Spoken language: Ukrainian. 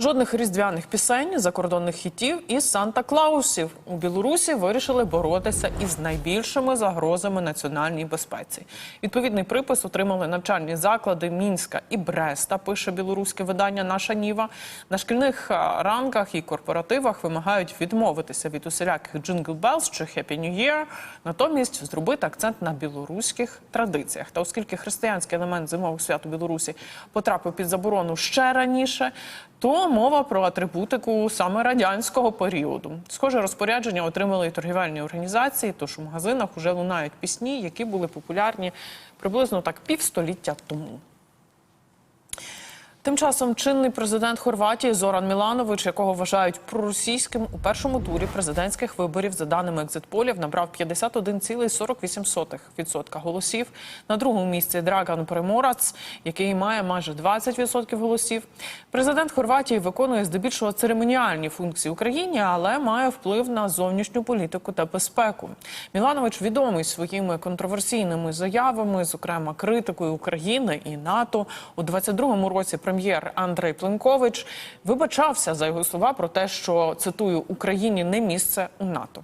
Жодних різдвяних пісень, закордонних хітів і Санта-Клаусів у Білорусі вирішили боротися із найбільшими загрозами національній безпеці. Відповідний припис отримали навчальні заклади Мінська і Бреста. Пише білоруське видання Наша Ніва. На шкільних ранках і корпоративах вимагають відмовитися від усіляких Bells чи Happy New Year, натомість зробити акцент на білоруських традиціях. Та оскільки християнський елемент зимового свят у Білорусі потрапив під заборону ще раніше, то мова про атрибутику саме радянського періоду. Схоже розпорядження отримали і торгівельні організації, тож у магазинах вже лунають пісні, які були популярні приблизно так півстоліття тому. Тим часом чинний президент Хорватії Зоран Міланович, якого вважають проросійським у першому турі президентських виборів, за даними екзитполів, набрав 51,48% голосів. На другому місці Драган Приморац, який має майже 20% голосів. Президент Хорватії виконує здебільшого церемоніальні функції Україні, але має вплив на зовнішню політику та безпеку. Міланович відомий своїми контроверсійними заявами, зокрема критикою України і НАТО. У 22-му році прем'єр Андрей Пленкович вибачався за його слова про те, що цитую Україні не місце у НАТО.